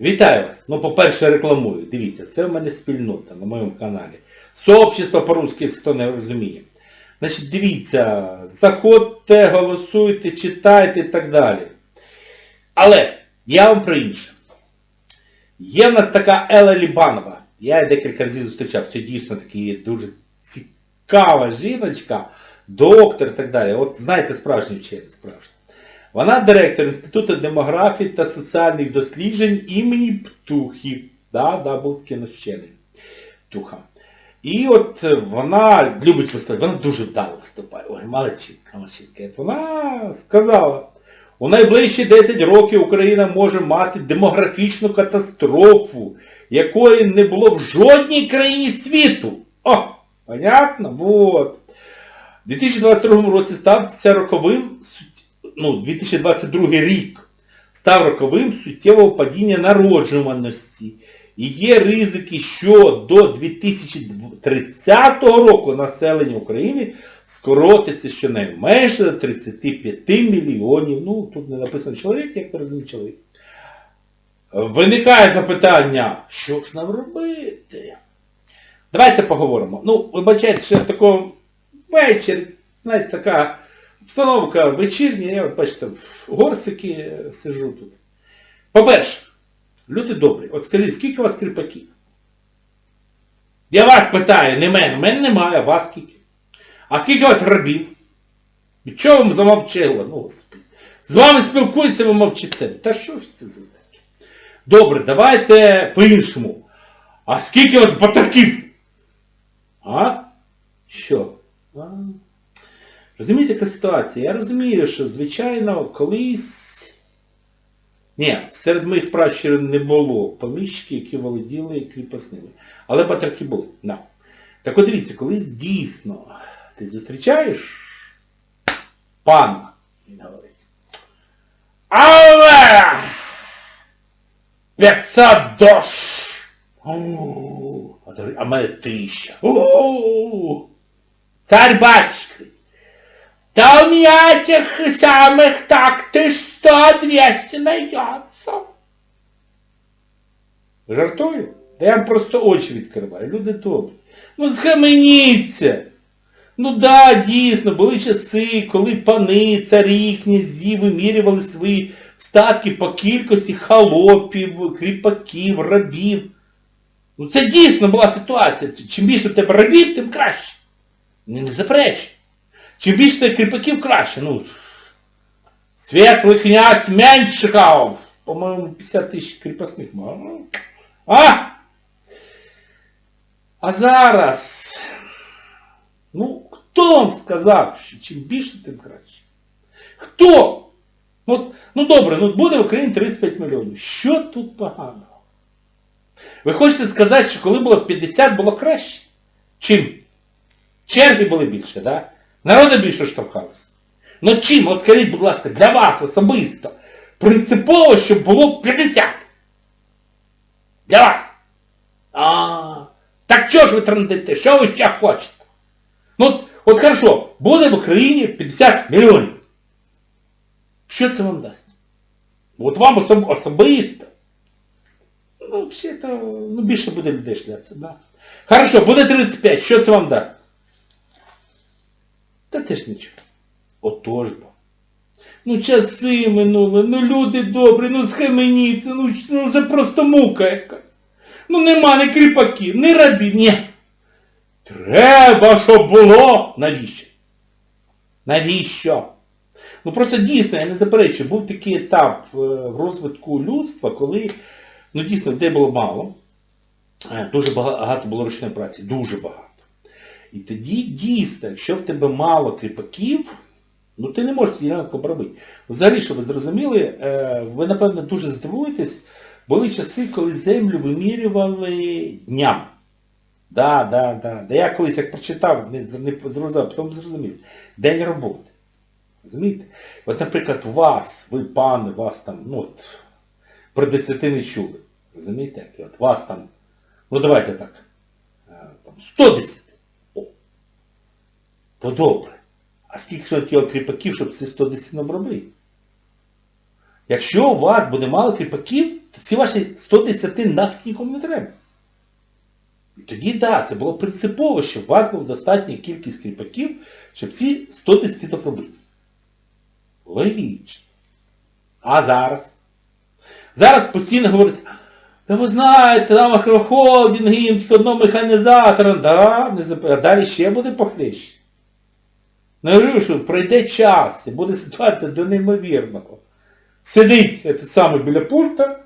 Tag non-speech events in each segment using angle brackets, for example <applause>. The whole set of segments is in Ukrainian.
Вітаю вас. Ну, по-перше, рекламую. Дивіться, це в мене спільнота на моєму каналі. Сообщество по-русски, хто не розуміє. Значить, дивіться, заходьте, голосуйте, читайте і так далі. Але я вам про інше. Є в нас така Ела Лібанова. Я декілька разів зустрічав. Це дійсно такі дуже цікава жіночка, доктор і так далі. От знаєте, справжній вчений, справжній. Вона директор Інституту демографії та соціальних досліджень імені Птухи. Да, да. Птуха. І от вона любить виступати, вона дуже вдало виступає. Ой, молодчинка, молодчинка. Вона сказала, у найближчі 10 років Україна може мати демографічну катастрофу, якої не було в жодній країні світу. О, понятно? Вот. У 2022 році стався роковим, ну, 2022 рік став роковим суттєвого падіння народжуваності. І є ризики, що до 2030 року населення України скоротиться щонайменше до 35 мільйонів. Ну, тут не написано чоловік, як ви розумієте, чоловік. Виникає запитання, що ж нам робити? Давайте поговоримо. Ну, вибачайте, що такого вечір, знаєте, така обстановка вечірня, я бачите, в горсики сижу тут. По-перше, люди добрі, от скажіть, скільки у вас кріпаків? Я вас питаю, не мене, мене немає, а вас скільки? А скільки у вас рабів? Від чого вам замовчило? Ну, господи. З вами спілкуюся, ви мовчите. Та що ж це за таке? Добре, давайте по-іншому. А скільки у вас батаків? А? Що? А? Розумієте, яка ситуація? Я розумію, що, звичайно, колись... Ні, серед моїх пращурів не було поміщиків, які володіли кріпосними. Але батраки були. Да. Так от дивіться, колись дійсно ти зустрічаєш пана, він говорить. Але! 500 дош! А мене тисяча. Царь батюшка. Да у меня этих самых так ты что, 200 найдется. Жартую? Да я вам просто очі відкриваю. Люди добрі. Ну схаменіться. Ну да, дійсно, були часи, коли пани, царі, князі вимірювали свої статки по кількості холопів, кріпаків, рабів. Ну це дійсно була ситуація. Чим більше в тебе рабів, тим краще. Не, не заперечуй. Чим більше кріпаків, краще. Ну, Світлий князь Меншиков. По-моєму, 50 тисяч кріпосних мав. А? А зараз... Ну, хто вам сказав, що чим більше, тим краще? Хто? Ну, ну добре, ну буде в Україні 35 мільйонів. Що тут поганого? Ви хочете сказати, що коли було 50, було краще? Чим? Черги були більше, да? Народу більше штовхалося. Ну чим, от скажіть, будь ласка, для вас особисто, принципово, щоб було 50. Для вас. А, так чого ж ви трандите? Що ви ще хочете? Ну, от, от хорошо, буде в Україні 50 мільйонів. Що це вам дасть? От вам особ- особисто. Ну, взагалі-то, ну більше буде людей шлятися, да. Хорошо, буде 35, що це вам дасть? Та теж нічого. Отож бо. Ну часи минули, ну люди добрі, ну схаменіться, ну, ну це просто мука якась. Ну нема ні кріпаків, ні рабів, ні. Треба, щоб було. Навіщо? Навіщо? Ну просто дійсно, я не заперечую, був такий етап е, в розвитку людства, коли, ну дійсно, людей було мало. Е, Дуже багато було ручної праці, дуже багато. І тоді дійсно, якщо в тебе мало кріпаків, ну ти не можеш ділянку обробити. Взагалі, щоб ви зрозуміли, е, ви, напевно, дуже здивуєтесь, були часи, коли землю вимірювали дням. Да, да, да. Да я колись як прочитав, не, не зрозумів, потім зрозумів. День роботи. Розумієте? От, наприклад, вас, ви пани, вас там, ну от, про десяти не чули. Розумієте? І от вас там, ну давайте так, е, там 110. То добре. А скільки от є кріпаків, щоб ці 110 обробити? Якщо у вас буде мало кріпаків, то ці ваші 110 нафіг нікому не треба. І тоді, так, да, це було принципово, щоб у вас була достатня кількість кріпаків, щоб ці 110 допробити. Логічно. А зараз? Зараз постійно говорять, та ви знаєте, там агрохолдинги, їм тільки одного механізатора, да, не а далі ще буде похлеще. Ну, говорю, що пройде час, і буде ситуація до неймовірного. Сидить этот самий біля пульта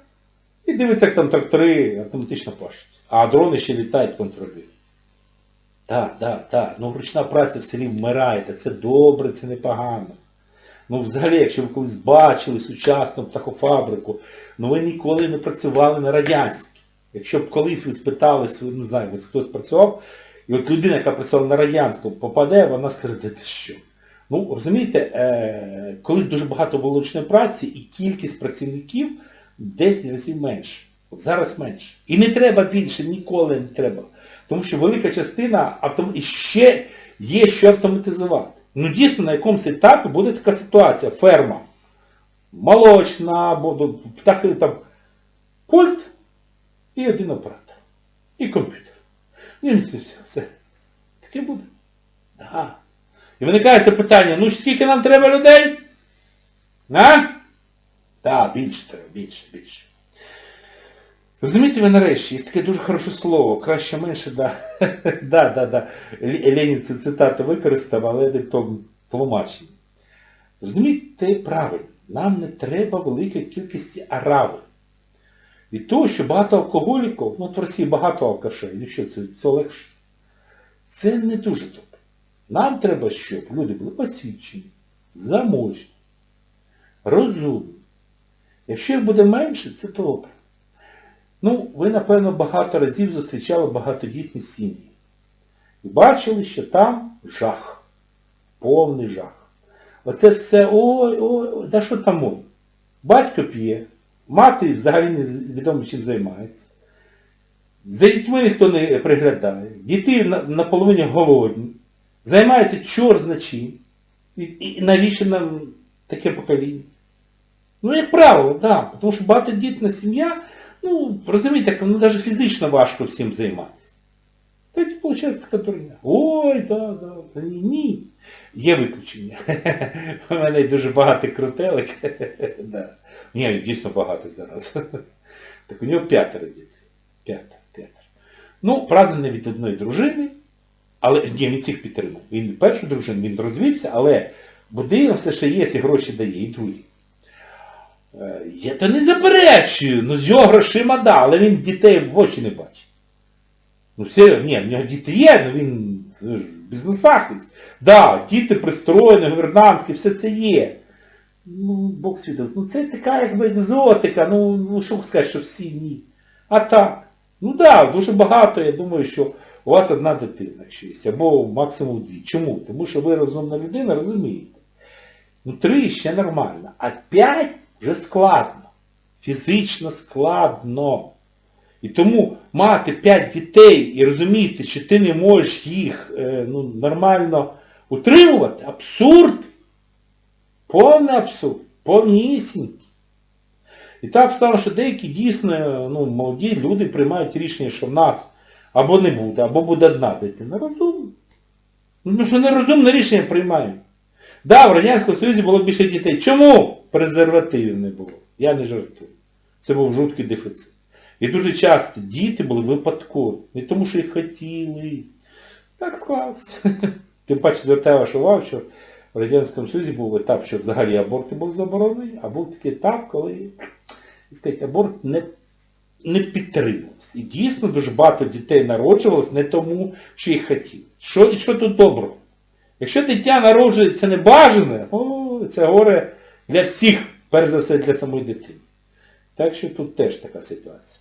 і дивиться, як там трактори автоматично пашуть. А дрони ще літають, контролюють. Так, так, так. Ну ручна праця в селі вмирає, це добре, це непогано. Ну взагалі, якщо ви колись бачили сучасну птахофабрику, ну ви ніколи не працювали на радянській. Якщо б колись ви спитали, знаю, ось хтось працював, і от людина, яка працювала на радянську, попаде, вона скаже, де ти що? Ну, розумієте, е, колись дуже багато було ручної праці, і кількість працівників 10 разів менше. От зараз менше. І не треба більше, ніколи не треба. Тому що велика частина автом... і ще є що автоматизувати. Ну дійсно на якомусь етапі буде така ситуація. Ферма. Молочна, або птахи там пульт і один апарат. І комп'ютер. Ну і все. Таке буде. Да. І виникає це питання, ну скільки нам треба людей? А? Так, більше треба, більше, більше. Розумієте ви нарешті, є таке дуже хороше слово, краще менше, да. <laughs> да, да, да. Ленін цю цитату використав, але не в тому тлумаченні. Розумієте, правильно, нам не треба великої кількості арави. Від того, що багато алкоголіків, ну от в Росії багато алкашей, ну що це, це легше. Це не дуже добре. Нам треба, щоб люди були освічені, заможні, розумні. Якщо їх буде менше, це добре. Ну, ви, напевно, багато разів зустрічали багатодітні сім'ї. І бачили, що там жах. Повний жах. Оце все, ой, ой, да що там ой. Батько п'є, мати взагалі не відомо чим займається. За дітьми ніхто не приглядає. Діти наполовині голодні. Займаються чор значим. І, і навіщо нам таке покоління? Ну, як правило, так. Да, тому що багатодітна сім'я, ну, розумієте, ну, навіть фізично важко всім займатися. Виходить, така дурня. Ой, да, да, ні, ні. Є виключення. <laughs> У мене дуже багато крутелик. <laughs> да. Ні, дійсно багато зараз. <laughs> так у нього п'ятеро дітей. П'ятеро, п'ятеро. Ну, правда, не від одної дружини. Але ні, він всіх підтримав. Він першу дружину, він розвівся, але будинок все ще є, і гроші дає, і другі. Я то не заперечую, ну з його грошима да, але він дітей в очі не бачить. Ну все, ні, в нього діти є, ну він бізнесахист. Да, діти пристроєні, гувернантки, все це є. Ну, Бог свідок, ну це така якби екзотика, ну, ну що сказати, що всі ні. А так, ну так, да, дуже багато, я думаю, що у вас одна дитина, є, або максимум дві. Чому? Тому що ви розумна людина, розумієте. Ну три ще нормально, а п'ять вже складно. Фізично складно. І тому мати 5 дітей і розуміти, що ти не можеш їх е, ну, нормально утримувати, абсурд. Повний абсурд. Повнісінький. І так обставина, що деякі дійсно ну, молоді люди приймають рішення, що в нас або не буде, або буде одна дитина. Розумно. Ну що нерозумне рішення приймають. Да, в Радянському Союзі було більше дітей. Чому презервативів не було? Я не жартую. Це був жуткий дефіцит. І дуже часто діти були випадкові. Не тому, що їх хотіли. Так склалося. <laughs> Тим паче звертаю вашу увагу, що в Радянському Союзі був етап, що взагалі аборти були заборонені, а був такий етап, коли сказати, аборт не не підтримувався. І дійсно дуже багато дітей народжувалось не тому, що їх хотіли. Що, і що тут доброго? Якщо дитя народжується небажане, о, це горе для всіх, перш за все для самої дитини. Так що тут теж така ситуація.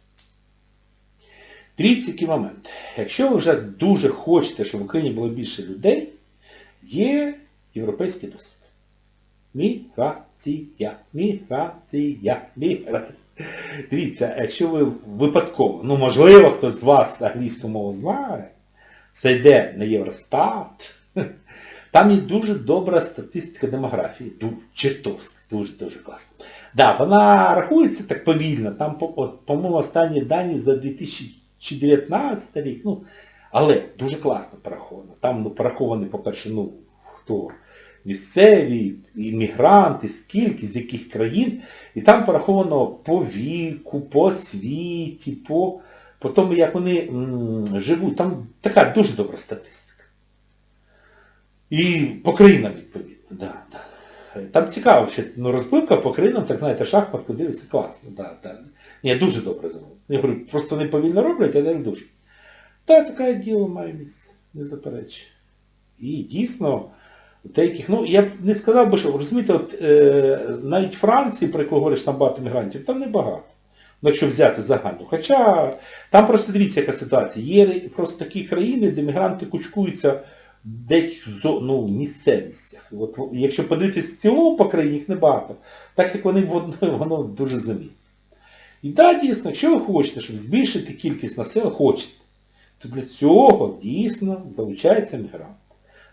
Який момент. Якщо ви вже дуже хочете, щоб в Україні було більше людей, є європейський досвід. Міграція, міграція, міграція. Дивіться, якщо ви випадково, ну можливо, хтось з вас англійську мову знає, зайде на Євростат, Там є дуже добра статистика демографії, дуже чертовська, дуже дуже класно. Да, вона рахується так повільно, там, по- по- по-моєму, останні дані за 2019 рік, ну, але дуже класно пораховано. Там ну, пораховані, по-перше, ну, хто місцеві, іммігранти, скільки, з яких країн, і там пораховано по віку, по освіті, по, по тому, як вони м, живуть. Там така дуже добра статистика. І по країнам відповідно. Да, да. Там цікаво, що ну, розбивка по країнам, так знаєте, шахматку дивиться класно. Да, да. Ні, дуже добре зроблено. Я говорю, просто не повільно роблять, але дуже. Та таке діло має місце, не заперечую. І дійсно, деяких, ну я б не сказав би, що розумієте, от е, навіть Франції, про яку говориш, там багато мігрантів, там небагато. Ну, якщо взяти загальну. Хоча там просто дивіться, яка ситуація. Є просто такі країни, де мігранти кучкуються в деяких ну, місцевостях. От, якщо подивитися в цілому по країні, їх небагато. Так як вони <laughs> воно дуже замітно. І так, дійсно, якщо ви хочете, щоб збільшити кількість населення, хочете, то для цього дійсно залучається мігрант.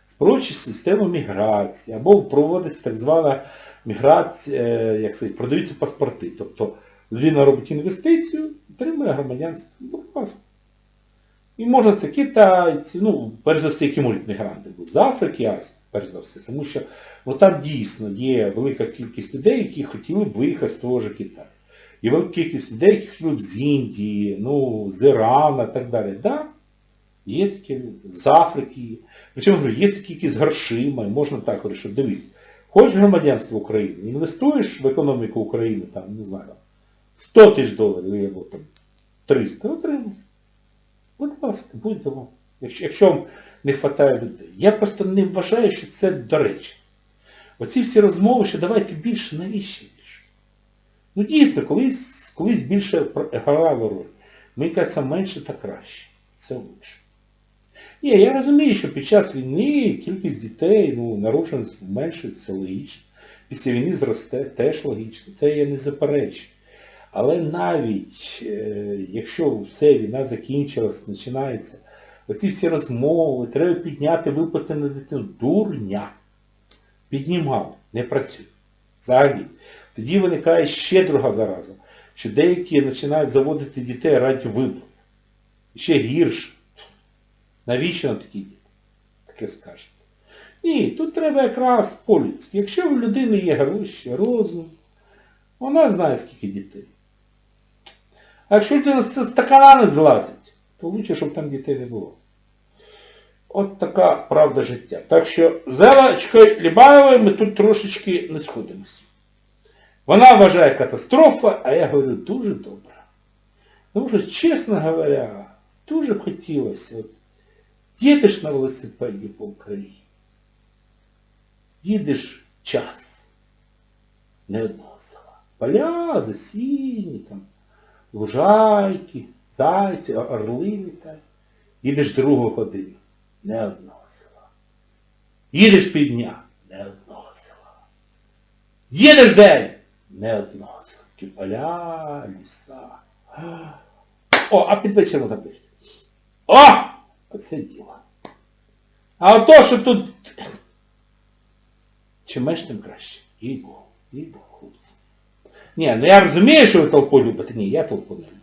Спрочить систему міграції, або проводиться так звана міграція, е, як сказати, продаються паспорти. Тобто людина робить інвестицію, отримує громадянство. Будь ласка. І можна це китайці, ну, перш за все, які можуть мігранти бути, з Африки, Азії, перш за все. Тому що ну, там дійсно є велика кількість людей, які хотіли б виїхати з того ж Китаю. І велика кількість людей, які з Індії, ну, з Ірана і так далі. Да, є такі люди, з Африки. Причому говорю, є такі, які з можна так що дивись, хочеш громадянство України, інвестуєш в економіку України, там, не знаю, 100 тисяч доларів або там 300, отримай. Будь ласка, вам. Якщо, якщо вам не вистачає людей. Я просто не вважаю, що це доречно. Оці всі розмови, що давайте більше, навіщо? Ну дійсно, колись, колись більше грала роль. Мені кажеться, менше та краще. Це лучше. Ні, я розумію, що під час війни кількість дітей, ну, народжень зменшується, це логічно. Після війни зросте, теж логічно. Це я не заперечую. Але навіть е, якщо все, війна закінчилась, починається, оці всі розмови, треба підняти виплати на дитину. Дурня. Піднімав, не працює. Взагалі. Тоді виникає ще друга зараза, що деякі починають заводити дітей раді виплат. Ще гірше. Навіщо нам такі діти? Таке скажете. Ні, тут треба якраз по-людськи. Якщо в людини є гроші, розум, вона знає, скільки дітей. А якщо людина з стакана не злазить, то лучше, щоб там дітей не було. От така правда життя. Так що з Елочкою Лібаєвою ми тут трошечки не сходимося. Вона вважає катастрофа, а я говорю дуже добре. Тому що, чесно говоря, дуже хотілося. От, їдеш на велосипеді по Україні. Їдеш час. Не одного села. Поля, засіяні, там, лужайки, зайці, ор- орли літають. Їдеш другу годину. Не одного. Їдеш півдня. Не одного села. Їдеш день. Не одного. Такі поля, ліса. О, а під вечір пити. О! Оце діло. А ото, що тут... Чим менш, тим краще. Їй Богу. Їй Богу, хлопці. Ні, ну я розумію, що ви толпу любите. Ні, я толпу не люблю.